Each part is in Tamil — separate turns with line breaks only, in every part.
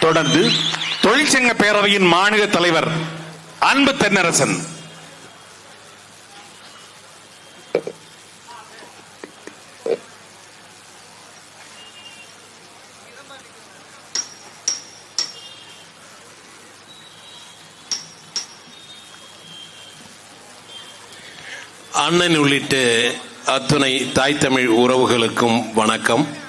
தொடர்ந்து தொழிற்சங்க பேரவையின் மாநில தலைவர் அன்பு தென்னரசன்.
அண்ணன் உள்ளிட்ட அத்துணை தாய் தமிழ் உறவுகளுக்கும் வணக்கம்.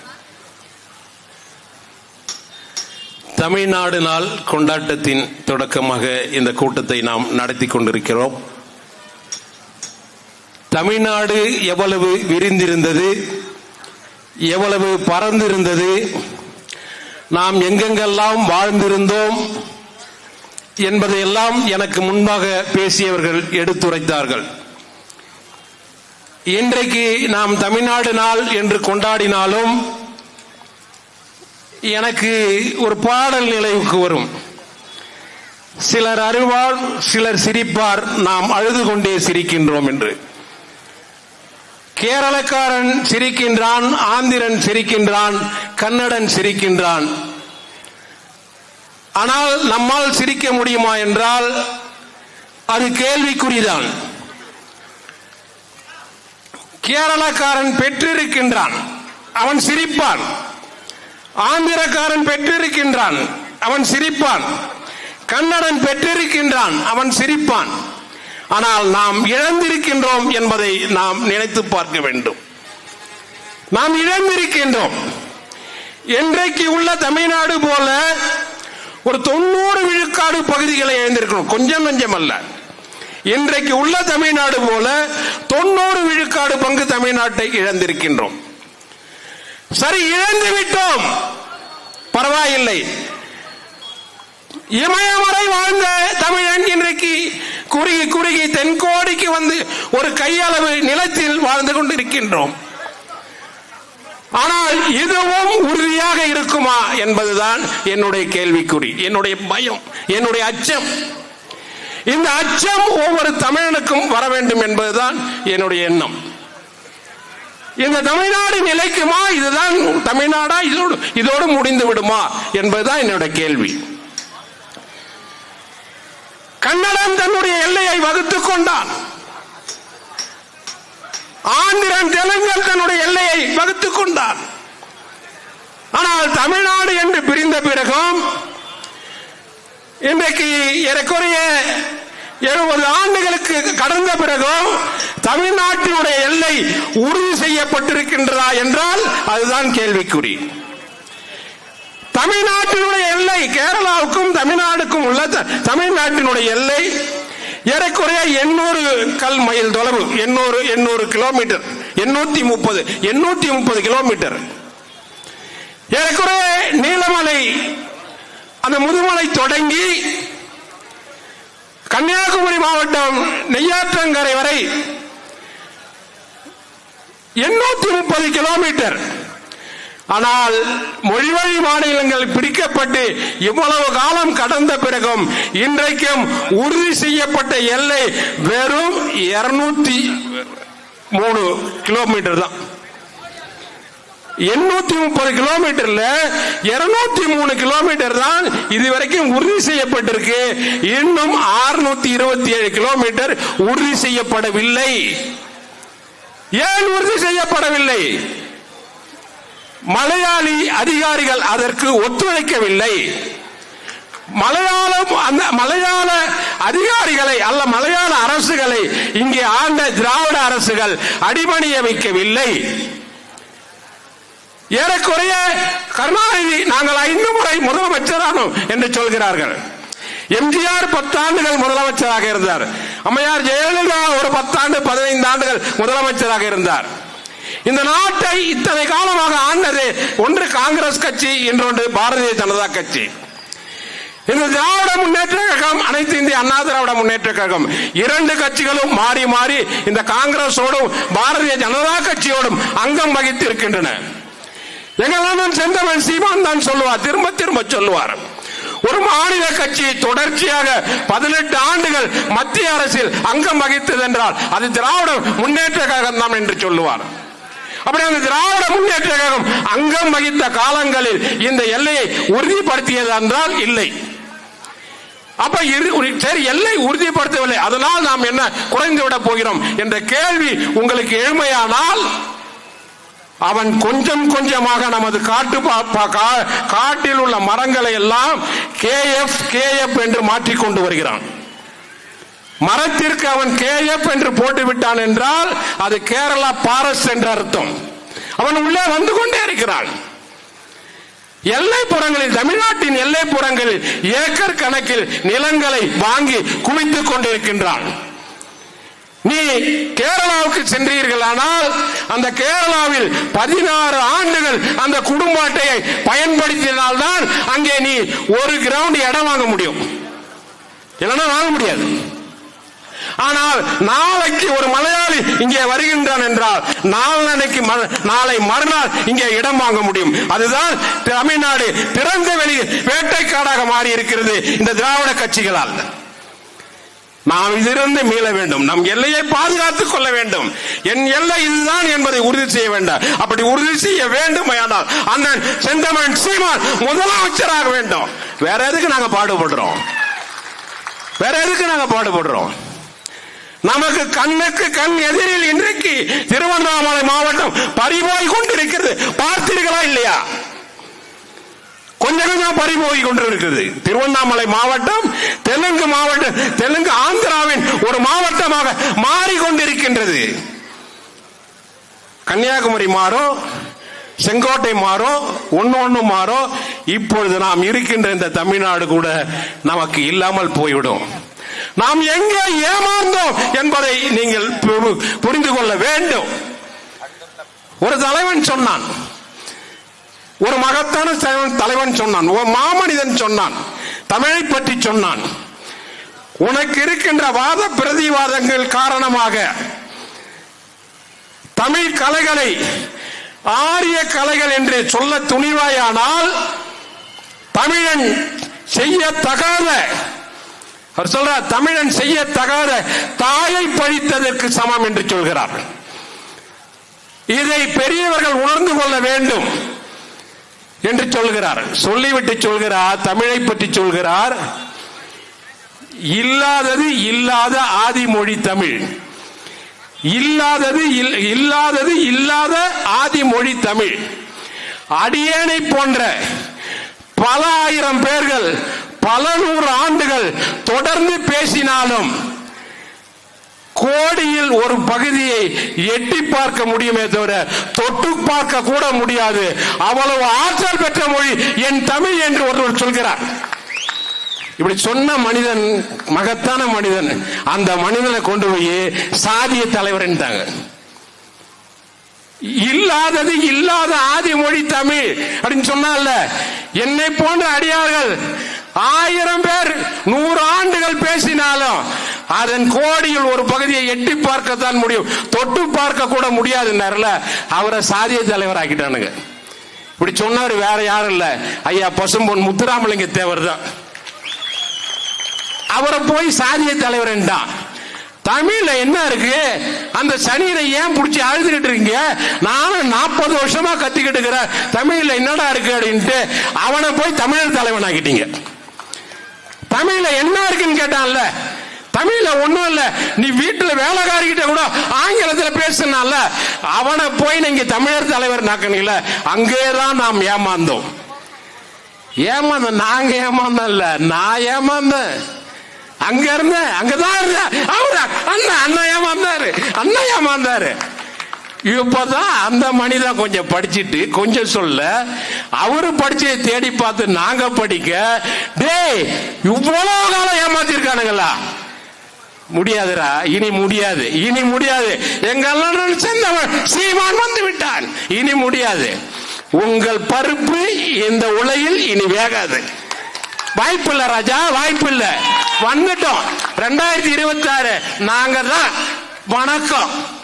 தமிழ்நாடு நாள் கொண்டாட்டத்தின் தொடக்கமாக இந்த கூட்டத்தை நாம் நடத்தி கொண்டிருக்கிறோம். தமிழ்நாடு எவ்வளவு விரிந்திருந்தது எவ்வளவு பறந்திருந்தது நாம் எங்கெங்கெல்லாம் வாழ்ந்திருந்தோம் என்பதையெல்லாம் எனக்கு முன்பாக பேசியவர்கள் எடுத்துரைத்தார்கள். இன்றைக்கு நாம் தமிழ்நாடு நாள் என்று கொண்டாடினாலும் எனக்கு ஒரு பாடல் நிலைவுக்கு வரும். சிலர் அருவாள் சிலர் சிரிப்பார் நாம் அழுது கொண்டே சிரிக்கின்றோம் என்று. கேரளக்காரன் சிரிக்கின்றான் ஆந்திரன் சிரிக்கின்றான் கன்னடன் சிரிக்கின்றான். ஆனால் நம்மால் சிரிக்க முடியுமா என்றால் அது கேள்விக்குறிதான். கேரளக்காரன் பெற்றிருக்கின்றான் அவன் சிரிப்பான். ஆந்திரக்காரன் பெற்றிருக்கின்றான் அவன் சிரிப்பான். கன்னடன் பெற்றிருக்கின்றான் அவன் சிரிப்பான். ஆனால் நாம் இழந்திருக்கின்றோம் என்பதை நாம் நினைத்து பார்க்க வேண்டும். நாம் இழந்திருக்கின்றோம். என்றைக்கு உள்ள தமிழ்நாடு போல ஒரு தொண்ணூறு விழுக்காடு பகுதிகளை இழந்திருக்கணும் கொஞ்சம் கொஞ்சம் அல்ல. இன்றைக்கு உள்ள தமிழ்நாடு போல தொண்ணூறு விழுக்காடு பங்கு தமிழ்நாட்டை இழந்திருக்கின்றோம். சரி இழந்து விட்டோம். பரவாயில்லை. இமயமறை வாழ்ந்த தமிழன் இன்றைக்கு குறுகி குறுகி தென்கோடிக்கு வந்து ஒரு கையளவு நிலத்தில் வாழ்ந்து கொண்டிருக்கின்றோம். ஆனால் இதுவும் உறுதியாக இருக்குமா என்பதுதான் என்னுடைய கேள்விக்குறி என்னுடைய பயம் என்னுடைய அச்சம். இந்த அச்சம் ஒவ்வொரு தமிழனுக்கும் வர வேண்டும் என்பதுதான் என்னுடைய எண்ணம். இந்த தமிழ்நாடு நிலைக்குமா? இதுதான் தமிழ்நாடா? இதோடு இதோடு முடிந்து விடுமா? என்பதுதான் என்னுடைய கேள்வி. கன்னடம் தன்னுடைய எல்லையை வகுத்துக் கொண்டான். ஆந்திரன் தெலுங்கன் தன்னுடைய எல்லையை வகுத்துக் கொண்டான். ஆனால் தமிழ்நாடு என்று பிரிந்த பிறகும் இன்றைக்கு ஏறக்குறைய எழுபது ஆண்டுகளுக்கு கடந்த பிறகும் தமிழ்நாட்டினுடைய எல்லை உறுதி செய்யப்பட்டிருக்கின்றதா என்றால் அதுதான் கேள்விக்குறி. தமிழ்நாட்டினுடைய எல்லை கேரளாவுக்கும் தமிழ்நாடுக்கும் உள்ள த- தமிழ்நாட்டினுடைய எல்லை ஏறக்குறைய எண்ணூறு கல் மைல் தொலைவு எண்ணூறு எண்ணூறு கிலோமீட்டர் எண்ணூத்தி முப்பது எண்ணூத்தி முப்பது கிலோமீட்டர். ஏறக்குறைய நீலமலை அந்த முதுமலை தொடங்கி கன்னியாகுமரி மாவட்டம் நெய்யாற்றங்கரை வரை எண்ணூத்தி முப்பது கிலோமீட்டர். ஆனால் மொழிவழி மாநிலங்கள் பிரிக்கப்பட்டு இவ்வளவு காலம் கடந்த பிறகும் இன்றைக்கும் உறுதி செய்யப்பட்ட எல்லை வெறும் இருநூத்தி மூணு கிலோமீட்டர் தான். எண்ணூத்தி முப்பது கிலோமீட்டர்ல இருநூத்தி மூணு கிலோமீட்டர் தான் இதுவரைக்கும் உறுதி செய்யப்பட்டிருக்கு. இன்னும் 627 இருபத்தி ஏழு கிலோமீட்டர் உறுதி செய்யப்படவில்லை. ஏன் உறுதி செய்யப்படவில்லை? மலையாளி அதிகாரிகள் அதற்கு ஒத்துழைக்கவில்லை. மலையாளம் அந்த மலையாள அதிகாரிகளை அல்ல மலையாள அரசுகளை இங்கே ஆண்ட திராவிட அரசுகள் அடிபணிய வைக்கவில்லை. ஏறக்குறைய கருணாநிதி நாங்கள் ஐந்து முறை முதலமைச்சரானோம் என்று சொல்கிறார்கள். எம்ஜிஆர் பத்தாண்டுகள் முதலமைச்சராக இருந்தார். அம்மையார் ஜெயலலிதா ஒரு பத்தாண்டு பதினைந்து ஆண்டுகள் முதலமைச்சராக இருந்தார். இந்த நாட்டை இத்தனை காலமாக ஆண்டது ஒன்று காங்கிரஸ் கட்சி இன்னொன்று பாரதிய ஜனதா கட்சி. இந்த திராவிட முன்னேற்ற கழகம் அனைத்து இந்திய அண்ணா திராவிட முன்னேற்ற கழகம் இரண்டு கட்சிகளும் மாறி மாறி இந்த காங்கிரஸோடும் பாரதிய ஜனதா கட்சியோடும் அங்கம் வகித்து இருக்கின்றன எங்கள் செந்தமன் சீமான் தான் சொல்லுவார் திரும்ப திரும்ப சொல்லுவார். ஒரு மாநில கட்சி தொடர்ச்சியாக பதினெட்டு ஆண்டுகள் மத்திய அரசில் அங்கம் வகித்தது என்றால் அது திராவிட முன்னேற்ற கழகம் தான் என்று சொல்லுவார். அப்படி அந்த திராவிட முன்னேற்ற கழகம் அங்கம் வகித்த காலங்களில் இந்த எல்லையை உறுதிப்படுத்தியது என்றால் இல்லை. அப்ப சரி எல்லை உறுதிப்படுத்தவில்லை. அதனால் நாம் என்ன குறைந்து விட போகிறோம் என்ற கேள்வி உங்களுக்கு எழுமையானால் அவன் கொஞ்சம் கொஞ்சமாக நமது காட்டு பா- பா- கா- காட்டில் உள்ள மரங்களை எல்லாம் கேஎஃப் கேஎஃப் என்று மாற்றிக் கொண்டு வருகிறான். மரத்திற்கு அவன் கேஎஃப் என்று போட்டு விட்டான் என்றால் அது கேரளா பாரஸ் என்று அர்த்தம். அவன் உள்ளே வந்து கொண்டே இருக்கிறான். எல்லைப்புறங்களில் தமிழ்நாட்டின் எல்லைப்புறங்களில் ஏக்கர் கணக்கில் நிலங்களை வாங்கி குவித்துக் கொண்டிருக்கின்றான். நீ கேரளாவுக்கு சென்றீர்களானால் அந்த கேரளாவில் பதினாறு ஆண்டுகள் அந்த குடும்ப அட்டையை பயன்படுத்தினால்தான் அங்கே நீ ஒரு கிரவுண்ட் இடம் வாங்க முடியும். இல்லைன்னா வாங்க முடியாது. ஆனால் நாளைக்கு ஒரு மலையாளி இங்கே வருகின்றான் என்றால் நாளைக்கு ம- நாளை மறுநாள் இங்கே இடம் வாங்க முடியும். அதுதான் தமிழ்நாடு திறந்த வெளி வேட்டைக்காடாக மாறி இருக்கிறது இந்த திராவிட கட்சிகளால். நாம் இதிலிருந்து மீள வேண்டும். நம் எல்லையை பாதுகாத்துக் கொள்ள வேண்டும். என் எல்லை இதுதான் என்பதை உறுதி செய்ய வேண்டாம். அப்படி உறுதி செய்ய வேண்டும் ஆனால் அந்த செந்தமன் சீமான் முதலமைச்சராக வேண்டும். வேற எதுக்கு நாங்க பாடுபடுறோம்? வேற எதுக்கு நாங்க பாடுபடுறோம்? நமக்கு கண்ணுக்கு கண் எதிரில் இன்றைக்கு திருவண்ணாமலை மாவட்டம் பறிபோய் கொண்டிருக்கிறது. பார்த்தீர்களா இல்லையா? கொஞ்சம் கொஞ்சம் பறிபோய் கொண்டிருக்கிறது திருவண்ணாமலை மாவட்டம் தெலுங்கு மாவட்டம் தெலுங்கு ஆந்திராவின் ஒரு மாவட்டமாக மாறிக்கொண்டிருக்கின்றது. கன்னியாகுமரி மாறும் செங்கோட்டை மாறும் ஒன்னு ஒண்ணு மாறும் இப்பொழுது நாம் இருக்கின்ற இந்த தமிழ்நாடு கூட நமக்கு இல்லாமல் போய்விடும். நாம் எங்கே ஏமாந்தோம் என்பதை நீங்கள் பு- புரிந்து கொள்ள வேண்டும். ஒரு தலைவன் சொன்னான் ஒரு மகத்தான தலைவன் தலைவன் சொன்னான். ஒரு மாமனிதன் சொன்னான். தமிழை பற்றி சொன்னான். உனக்கு இருக்கின்ற வாத பிரதிவாதங்கள் காரணமாக தமிழ் கலைகளை ஆரிய கலைகள் என்று சொல்ல துணிவாயானால் தமிழன் செய்யத்தகாத அவர் சொல்றார் தமிழன் செய்யத்தகாத தாயை பழித்ததற்கு சமம் என்று சொல்கிறார் இதை பெரியவர்கள் உணர்ந்து கொள்ள வேண்டும். என்று சொல்கிறார். சொல்லிவிட்டு சொல்கிறார் தமிழை பற்றி சொல்கிறார். இல்லாதது இல்லாத ஆதிமொழி தமிழ். இல்லாதது இல்- இல்லாதது இல்லாத ஆதிமொழி தமிழ். அடியேனை போன்ற பல ஆயிரம் பேர்கள் பல நூறு ஆண்டுகள் தொடர்ந்து பேசினாலும் கோடியில் ஒரு பகுதியை எட்டி பார்க்க முடியுமே தவிர தொட்டு பார்க்க கூட முடியாது. அவ்வளவு ஆற்றல் பெற்ற மொழி என் தமிழ் என்று ஒருவர் சொல்கிறார். இப்படி சொன்ன மனிதன் மகத்தான மனிதன் அந்த மனிதனை கொண்டு போய் சாதிய தலைவர்ன்றாங்க இல்லாதது இல்லாத ஆதி மொழி தமிழ் அப்படின்னு சொன்னால என்னை போன்ற அடியார்கள் ஆயிரம் பேர் நூறு ஆண்டுகள் பேசினாலும் அதன் கோடியில் ஒரு பகுதியை எட்டி பார்க்கத்தான் முடியும். தொட்டு பார்க்க கூட முடியாதுன்னாருல அவரை சாதிய தலைவர் ஆக்கிட்டானுங்க இப்படி சொன்னவர் வேற யாரும் இல்ல. ஐயா பசும்பொன் முத்துராமலிங்க தேவர் தான். அவரை போய் சாதிய தலைவர் தமிழ்ல என்ன இருக்கு? அந்த சனியில ஏன் பிடிச்சி அழுதுகிட்டு இருக்கீங்க? நானும் நாற்பது வருஷமா கத்திக்கிட்டு இருக்கிறேன். தமிழ்ல என்னடா இருக்கு அப்படின்ட்டு அவனை போய் தமிழர் தலைவன் ஆக்கிட்டீங்க தமிழ்ல என்ன இருக்குன்னு கேட்டான்ல? தமிழ்ல ஒண்ணும் இல்ல. நீ வீட்டுல வேலைக்காரிக்கிட்ட கூட ஆங்கிலத்துல பேசினால அவனை போய் நீங்க தமிழர் தலைவர் நாக்கனீங்கள அங்கேதான் நாம் ஏமாந்தோம். ஏமாந்த நாங்க ஏமாந்தோம் இல்ல. நான் ஏமாந்தேன். அங்க இருந்தேன். அங்கதான் இருந்தேன். அவரா அண்ணா அண்ணா ஏமாந்தாரு. அண்ணா ஏமாந்தாரு. இப்பதான் அந்த மனிதன் கொஞ்சம் படிச்சிட்டு கொஞ்சம் சொல்ல அவரு படிச்சதை தேடி பார்த்து நாங்க படிக்க டேய் இவ்வளவு காலம் ஏமாத்திருக்கானுங்களா? முடியாதுடா இனி முடியாது இனி முடியாது. எங்கெல்லாம் அண்ணன் சீமான் வந்து விட்டான். இனி முடியாது. உங்கள் பருப்பு இந்த உலையில் இனி வேகாது. வாய்ப்பு இல்ல ராஜா வாய்ப்பு இல்ல வந்துட்டோம். ரெண்டாயிரத்தி இருபத்தி ஆறு நாங்க தான் வணக்கம்.